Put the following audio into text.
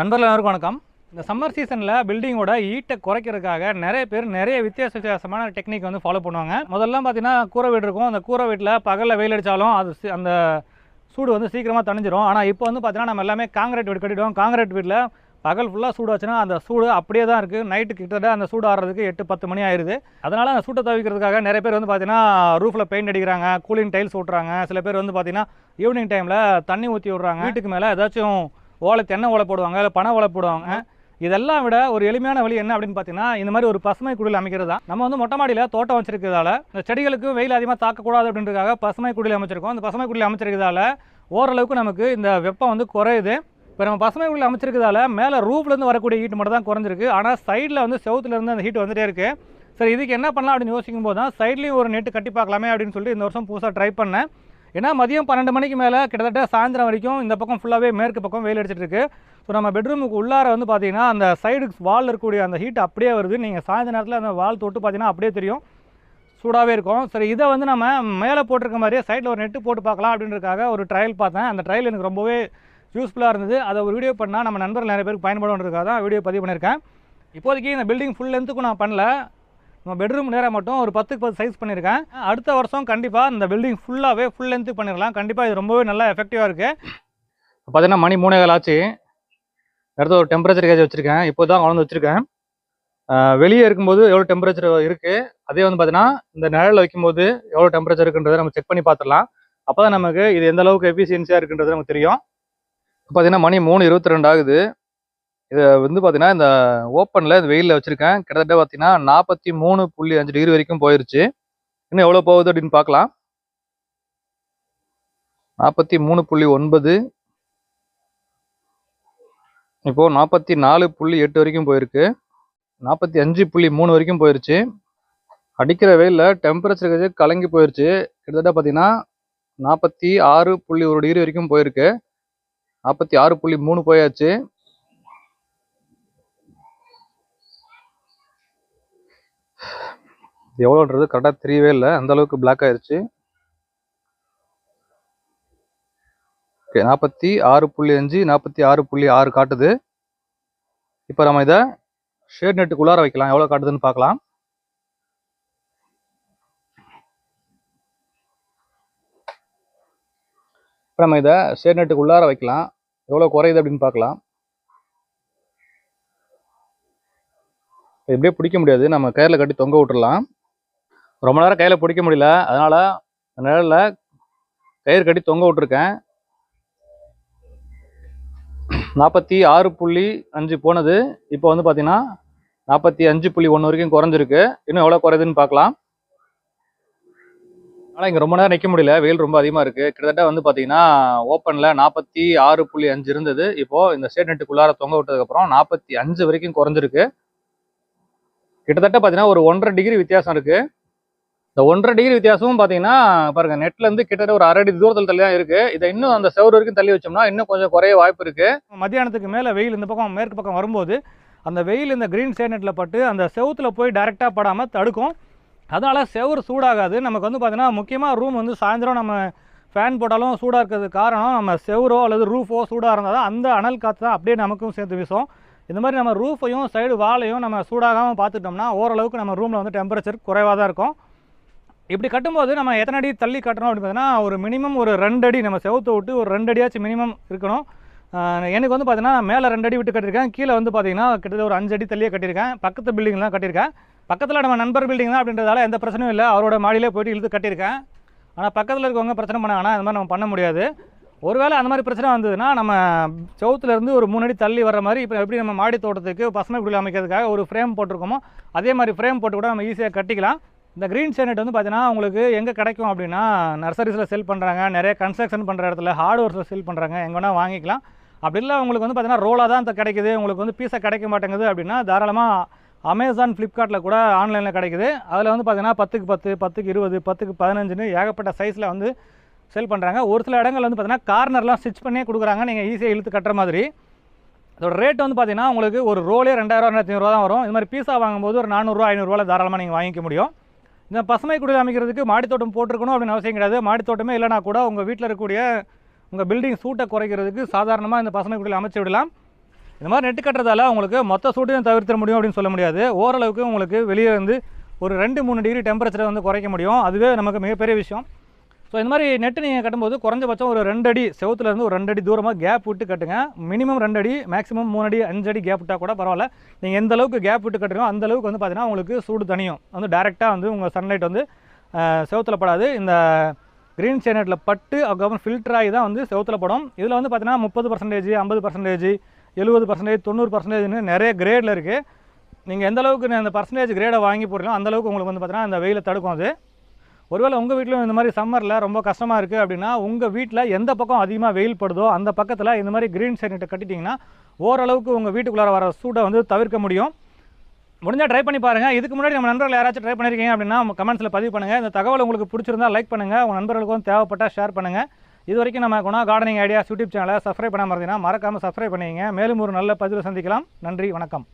நண்பர்கள் எல்லாருக்கும் வணக்கம். இந்த சம்மர் சீசனில் பில்டிங்கோட ஈட்டை குறைக்கிறதுக்காக நிறைய பேர் நிறைய வித்தியாச வித்தியாசமான டெக்னிக் வந்து ஃபாலோ பண்ணுவாங்க. முதல்ல பார்த்தீங்கன்னா கூரை வீடு இருக்கும். அந்த கூரை வீட்டில் பகலில் வெயில் அடித்தாலும் அது அந்த சூடு வந்து சீக்கிரமாக தணிஞ்சிரும். ஆனால் இப்போ வந்து பார்த்தீங்கன்னா நம்ம எல்லாமே காங்கிரீட் வீடு கட்டிடுவோம் காங்கிரீட் வீட்டில் பகல் ஃபுல்லாக சூடு வச்சுன்னா அந்த சூடு அப்படியே தான் இருக்குது நைட்டு கிட்டத்தட்ட அந்த சூடு ஆடுறதுக்கு எட்டு பத்து மணி ஆயிடுது அதனால் அந்த சூட்டை தவிக்கிறதுக்காக நிறைய பேர் வந்து பார்த்தீங்கன்னா ரூஃபில் பெயிண்ட் அடிக்கிறாங்க கூலிங் டைல்ஸ் ஓட்டுறாங்க. சில பேர் வந்து பார்த்தீங்கன்னா ஈவினிங் டைமில் தண்ணி ஊற்றி விட்றாங்க. வீட்டுக்கு மேலே ஏதாச்சும் ஓலை தென்னை ஓலை போடுவாங்க இல்லை பனை ஓலை போடுவாங்க. இதெல்லாம் விட ஒரு எளிமையான வழி என்ன அப்படின்னு பார்த்தீங்கன்னா இந்த மாதிரி ஒரு பசுமை குடில் அமைக்கிறது தான். நம்ம வந்து மொட்டை மாடியில் தோட்டம் வச்சிருக்கிறதால இந்த செடிகளுக்கு வெயில் அதிகமாக தாக்கக்கூடாது அப்படின்றதுக்காக பசுமை குடில் அமைச்சிருக்கோம். இந்த பசுமை குடில் அமைச்சிருக்கிறதால ஓரளவுக்கு நமக்கு இந்த வெப்பம் வந்து குறையுது. இப்போ நம்ம பசுமை குடில் அமைச்சிருக்கிறதால மேலே ரூஃப்லேருந்து வரக்கூடிய ஹீட் மட்டும் தான் குறைஞ்சிருக்கு. ஆனால் சைடில் வந்து செவுத்துல இருந்து அந்த ஹீட் வந்துட்டே இருக்குது சரி இதுக்கு என்ன பண்ணலாம் அப்படின்னு யோசிக்கும் போது தான் சைட்லேயும் ஒரு நெட்டு கட்டி பார்க்கலாமே அப்படின்னு சொல்லிட்டு இந்த வருஷம் புதுசாக ட்ரை பண்ணேன். ஏன்னா மதியம் பன்னெண்டு மணிக்கு மேலே கிட்டத்தட்ட சாயந்தரம் வரைக்கும் இந்த பக்கம் ஃபுல்லாகவே மேற்கு பக்கம் வெயில் அடிச்சிட்டு இருக்கு. ஸோ நம்ம பெட்ரூமுக்கு உள்ளார வந்து பார்த்தீங்கன்னா அந்த சைடு வால் இருக்கக்கூடிய அந்த ஹீட் அப்படியே வருது. நீங்கள் சாயந்தர நேரத்தில் அந்த வால் தொட்டு பார்த்தீங்கன்னா அப்படியே தெரியும். சூடாகவே இருக்கும். சரி இதை வந்து நம்ம மேலே போட்டிருக்க மாதிரியே சைடில் ஒரு நெட்டு போட்டு பார்க்கலாம் அப்படின்றதுக்காக ஒரு ட்ரையல் பார்த்தேன். அந்த ட்ரையல் எனக்கு ரொம்பவே யூஸ்ஃபுல்லாக இருந்தது. அதை ஒரு வீடியோ பண்ணால் நம்ம நண்பர்கள் நிறைய பேருக்கு பயன்படுன்றதுக்காக தான் வீடியோ பதிவு பண்ணியிருக்கேன். இப்போதைக்கு இந்த பில்டிங் ஃபுல் லென்த்துக்கும் நான் பண்ணல. நம்ம பெட்ரூம் நேராக மட்டும் ஒரு பத்துக்கு பத்து சைஸ் பண்ணியிருக்கேன். அடுத்த வருஷம் கண்டிப்பாக இந்த பில்டிங் ஃபுல்லாகவே ஃபுல் லென்த்து பண்ணிடலாம். கண்டிப்பாக இது ரொம்பவே நல்லா எஃபெக்டிவாக இருக்குது பார்த்தீங்கன்னா மணி மூணே கால் ஆச்சு. அடுத்து ஒரு டெம்பரேச்சர் கேஜ் வச்சுருக்கேன். இப்போ தான் வளர்ந்து வச்சுருக்கேன். வெளியே இருக்கும்போது எவ்வளோ டெம்பரேச்சர் இருக்குது அதே வந்து பார்த்தீங்கன்னா இந்த நிழலில் வைக்கும்போது எவ்வளோ டெம்பரேச்சர் இருக்குன்றதை நம்ம செக் பண்ணி பார்த்துடலாம் அப்போ தான் நமக்கு இது எந்த அளவுக்கு எஃபிஷியன்சியாக இருக்குன்றது நமக்கு தெரியும். பார்த்தீங்கன்னா மணி மூணு இருபத்தி ரெண்டு ஆகுது. இதை வந்து பார்த்தீங்கன்னா இந்த ஓப்பனில் இந்த வெயிலில் வச்சுருக்கேன். கிட்டத்தட்ட பார்த்தீங்கன்னா நாற்பத்தி மூணு புள்ளி அஞ்சு டிகிரி வரைக்கும் போயிருச்சு. இன்னும் எவ்வளோ போகுது அப்படின்னு பார்க்கலாம். நாற்பத்தி மூணு புள்ளி ஒன்பது. இப்போது நாற்பத்தி நாலு புள்ளி எட்டு வரைக்கும் போயிருக்கு. நாற்பத்தி அஞ்சு புள்ளி மூணு வரைக்கும் போயிருச்சு. அடிக்கிற வெயிலில் டெம்பரேச்சர் கலங்கி போயிருச்சு. கிட்டத்தட்ட பார்த்தீங்கன்னா நாற்பத்தி ஆறு புள்ளி ஒரு டிகிரி வரைக்கும் போயிருக்கு. நாற்பத்தி ஆறு புள்ளி மூணு போயாச்சு. இது எவ்வளோன்றது கரெக்டாக தெரியவே இல்லை. அந்த அளவுக்கு பிளாக் ஆயிடுச்சு ஓகே நாற்பத்தி ஆறு புள்ளி அஞ்சு நாற்பத்தி ஆறு புள்ளி ஆறு காட்டுது. இப்போ நம்ம இதை ஷேட் நெட்டுக்குள்ளார வைக்கலாம். எவ்வளோ காட்டுதுன்னு பார்க்கலாம். இப்போ நம்ம இதை ஷேட் நெட்டுக்குள்ளார வைக்கலாம். எவ்வளோ குறையுது அப்படின்னு பார்க்கலாம். இப்படியே பிடிக்க முடியாது. நம்ம கயிறில் கட்டி தொங்க விட்டுறலாம். ரொம்ப நேரம் கையில் பிடிக்க முடியல. அதனால் நிழலில் கயிறு கட்டி தொங்க விட்டுருக்கேன். நாற்பத்தி ஆறு புள்ளி அஞ்சு போனது. இப்போ வந்து பார்த்தீங்கன்னா நாற்பத்தி அஞ்சு புள்ளி ஒன்று வரைக்கும் குறைஞ்சிருக்கு. இன்னும் எவ்வளோ குறையுதுன்னு பார்க்கலாம். ஆனால் இங்கே ரொம்ப நேரம் நிற்க முடியல. வெயில் ரொம்ப அதிகமாக இருக்குது கிட்டத்தட்ட வந்து பார்த்தீங்கன்னா ஓப்பனில் நாற்பத்தி ஆறு புள்ளி அஞ்சு இருந்தது. இப்போது இந்த ஸ்டேட் நெட்டுக்குள்ளார தொங்க விட்டதுக்கப்புறம் நாற்பத்தி அஞ்சு வரைக்கும் குறைஞ்சிருக்கு. கிட்டத்தட்ட பார்த்தீங்கன்னா ஒரு ஒன்றரை டிகிரி வித்தியாசம் இருக்குது இந்த ஒன்றரை டிகிரி வித்தியாசமும் பார்த்தீங்கன்னா பாருங்கள் நெட்லேருந்து கிட்டத்தட்ட ஒரு அரை அடி தூரத்தில் தள்ளி தான் இருக்குது இதை இன்னும் அந்த செவ்வறு வரைக்கும் தள்ளி வச்சோம்னா இன்னும் கொஞ்சம் குறைய வாய்ப்பு இருக்குது மத்தியானத்துக்கு மேலே வெயில் இந்த பக்கம் மேற்கு பக்கம் வரும்போது அந்த வெயில் இந்த க்ரீன் சேனட்டில் பட்டு அந்த செவத்தில் போய் டைரெக்டாக படாமல் தடுக்கும். அதனால் செவுரு சூடாகாது. நமக்கு வந்து பார்த்தீங்கன்னா முக்கியமாக ரூம் வந்து சாயந்தரம் நம்ம ஃபேன் போட்டாலும் சூடாக இருக்கிறதுக்கு காரணம் நம்ம செவரோ அல்லது ரூஃபோ சூடாக இருந்தால் தான் அந்த அனல் காற்று தான் அப்படியே நமக்கும் சேர்த்து வீசும். இந்த மாதிரி நம்ம ரூஃபையும் சைடு வாலையும் நம்ம சூடாகாமல் பார்த்துட்டோம்னா ஓரளவுக்கு நம்ம ரூமில் வந்து டெம்பரேச்சர் குறைவாக தான் இருக்கும். இப்படி கட்டும்போது நம்ம எத்தனை அடி தள்ளி கட்டணும் அப்படின்னு பார்த்தீங்கன்னா ஒரு மினிமம் ஒரு ரெண்டு அடி நம்ம செவுத்து விட்டு ஒரு ரெண்டு அடியாச்சும் மினிமம் இருக்கணும். எனக்கு வந்து பார்த்தீங்கன்னா மேலே ரெண்டு அடி விட்டு கட்டியிருக்கேன். கீழே வந்து பார்த்தீங்கன்னா கிட்டத்தட்ட ஒரு அஞ்சு அடி தள்ளியே கட்டியிருக்கேன். பக்கத்து பில்டிங் தான் கட்டியிருக்கேன். பக்கத்தில் நம்ம நண்பர் பில்டிங் தான் அப்படின்றதால எந்த பிரச்சனையும் இல்லை. அவரோட மாடியிலே போயிட்டு இழுத்து கட்டியிருக்கேன். ஆனால் பக்கத்தில் இருக்கவங்க பிரச்சனை பண்ணாங்கன்னா அந்த மாதிரி நம்ம பண்ண முடியாது. ஒருவேளை அந்த மாதிரி பிரச்சனை வந்ததுன்னா நம்ம சவுத்துலேருந்து ஒரு மூணு அடி தள்ளி வர மாதிரி இப்போ எப்படி நம்ம மாடி தோட்டத்துக்கு பசுமை குடியில் அமைக்கிறதுக்காக ஒரு ஃப்ரேம் போட்டிருக்கோமோ அதே மாதிரி ஃப்ரேம் போட்டு கூட நம்ம ஈஸியாக கட்டிக்கலாம். இந்த க்ரீன் சேனட் வந்து பார்த்தீங்கன்னா உங்களுக்கு எங்கே கிடைக்கும் அப்படின்னா நர்சரிஸில் செல் பண்ணுறாங்க நிறைய கன்ஸ்ட்ரக்ஷன் பண்ணுற இடத்துல ஹார்ட்வேர்ஸில் செல் பண்ணுறாங்க எங்கே வேணால் வாங்கிக்கலாம். அப்படி இல்லை உங்களுக்கு வந்து பார்த்தீங்கன்னா ரோலாக தான் இந்த கிடைக்குது. உங்களுக்கு வந்து பீஸாக கிடைக்க மாட்டேங்குது அப்படின்னா தாராளமாக அமேசான் ஃப்ளிப்கார்ட்டில் கூட ஆன்லைனில் கிடைக்குது. அதில் வந்து பார்த்தீங்கன்னா பத்துக்கு பத்து பத்துக்கு இருபது பத்துக்கு பதினஞ்சுன்னு ஏகப்பட்ட சைஸில் வந்து செல் பண்ணுறாங்க ஒரு சில இடங்கள் வந்து பார்த்தீங்கன்னா கார்னர்லாம் ஸ்டிச் பண்ணியே கொடுக்குறாங்க. நீங்கள் ஈஸியாக இழுத்து கட்டுற மாதிரி. அதோட ரேட் வந்து பார்த்தீங்கன்னா உங்களுக்கு ஒரு ரோலே ரெண்டாயிரம் ரெண்டாயிரத்தி தான் வரும். இது மாதிரி பீஸா வாங்கும்போது ஒரு நானூறுரூவா ஐநூறுரூவாவில் தாராளமாக நீங்கள் வாங்கிக்க முடியும். இந்த பசுமை குடில் அமைக்கிறதுக்கு மாடித்தோட்டம் போட்டிருக்கணும் அப்படின்னு அவசியம் கிடையாது. மாடித்தோட்டமே இல்லைனா கூட உங்கள் வீட்டில் இருக்கக்கூடிய உங்கள் பில்டிங் சூட்டை குறைக்கிறதுக்கு சாதாரணமாக இந்த பசுமை குடில் அமைச்சு விடலாம். இந்த மாதிரி நெட்டு கட்டுறதால உங்களுக்கு மொத்த சூட்டையும் தவிர்த்திட முடியும் அப்படின்னு சொல்ல முடியாது. ஓரளவுக்கு உங்களுக்கு வெளியே இருந்து ஒரு ரெண்டு மூணு டிகிரி டெம்பரேச்சரை வந்து குறைக்க முடியும். அதுவே நமக்கு மிகப்பெரிய விஷயம். ஸோ இந்த மாதிரி நெட்டு நீங்கள் கட்டும்போது குறைஞ்சபட்சம் ஒரு ரெண்டு அடி செவுத்துலேருந்து ஒரு ரெண்டு அடி தூரமாக கேப் விட்டு கட்டுங்க. மினிமம் ரெண்டு அடி மேக்ஸிமம் மூணு அடி அஞ்சு அடி கேப் விட்டால் கூட பரவாயில்ல. நீங்கள் எந்த அளவுக்கு கேப் விட்டு கட்டுறீங்களோ அந்த அளவுக்கு வந்து பார்த்தீங்கன்னா உங்களுக்கு சூடு தனியும் வந்து டேரெக்டாக வந்து உங்கள் சன்லைட் வந்து செவத்தில் படாது. இந்த க்ரீன் சேனட்டில் பட்டு அதுக்கப்புறம் ஃபில்டர் ஆகி தான் வந்து செவத்தில் படும். இதில் வந்து பார்த்தீங்கன்னா முப்பது பர்சன்டேஜ் ஐம்பது பர்சன்டேஜ் எழுபது பர்சன்டேஜ் தொண்ணூறு பர்சன்டேஜ்னு நிறைய கிரேடில் இருக்குது நீங்கள் எந்த அளவுக்கு அந்த பர்சன்டேஜ் கிரேடை வாங்கி போடுறீங்களோ அந்த அளவுக்கு உங்களுக்கு வந்து பார்த்தீங்கன்னா அந்த வெயிலை தடுக்கும் அது. ஒருவேளை உங்கள் வீட்டிலும் இந்த மாதிரி சம்மரில் ரொம்ப கஷ்டமாக இருக்குது அப்படின்னா உங்கள் வீட்டில் எந்த பக்கம் அதிகமாக வெயில் படுதோ அந்த பக்கத்தில் இந்த மாதிரி க்ரீன் சேனட்டை கட்டிட்டிங்கன்னா ஓரளவுக்கு உங்கள் வீட்டுக்குள்ளார வர சூட்டை வந்து தவிர்க்க முடியும். முடிஞ்சால் ட்ரை பண்ணி பாருங்கள் இதுக்கு முன்னாடி நம்ம நண்பர்கள் யாராச்சும் ட்ரை பண்ணியிருக்கீங்க அப்படின்னா கமெண்ட்ஸில் பதிவு பண்ணுங்கள் இந்த தகவல் உங்களுக்கு பிடிச்சிருந்தா லைக் பண்ணுங்கள் உங்கள் நண்பர்களுக்கும் தேவைப்பட்டால் ஷேர் பண்ணுங்கள் இது வரைக்கும் நம்ம குணா கார்டனிங் ஐடியாஸ் யூடியூப் சேனலை சப்ஸ்கிரைப் பண்ணாமல் இருந்தீங்கன்னா மறக்காமல் சப்ஸ்கிரைப் பண்ணிங்க மேலும் ஒரு நல்ல பதிவில் சந்திக்கலாம். நன்றி வணக்கம்.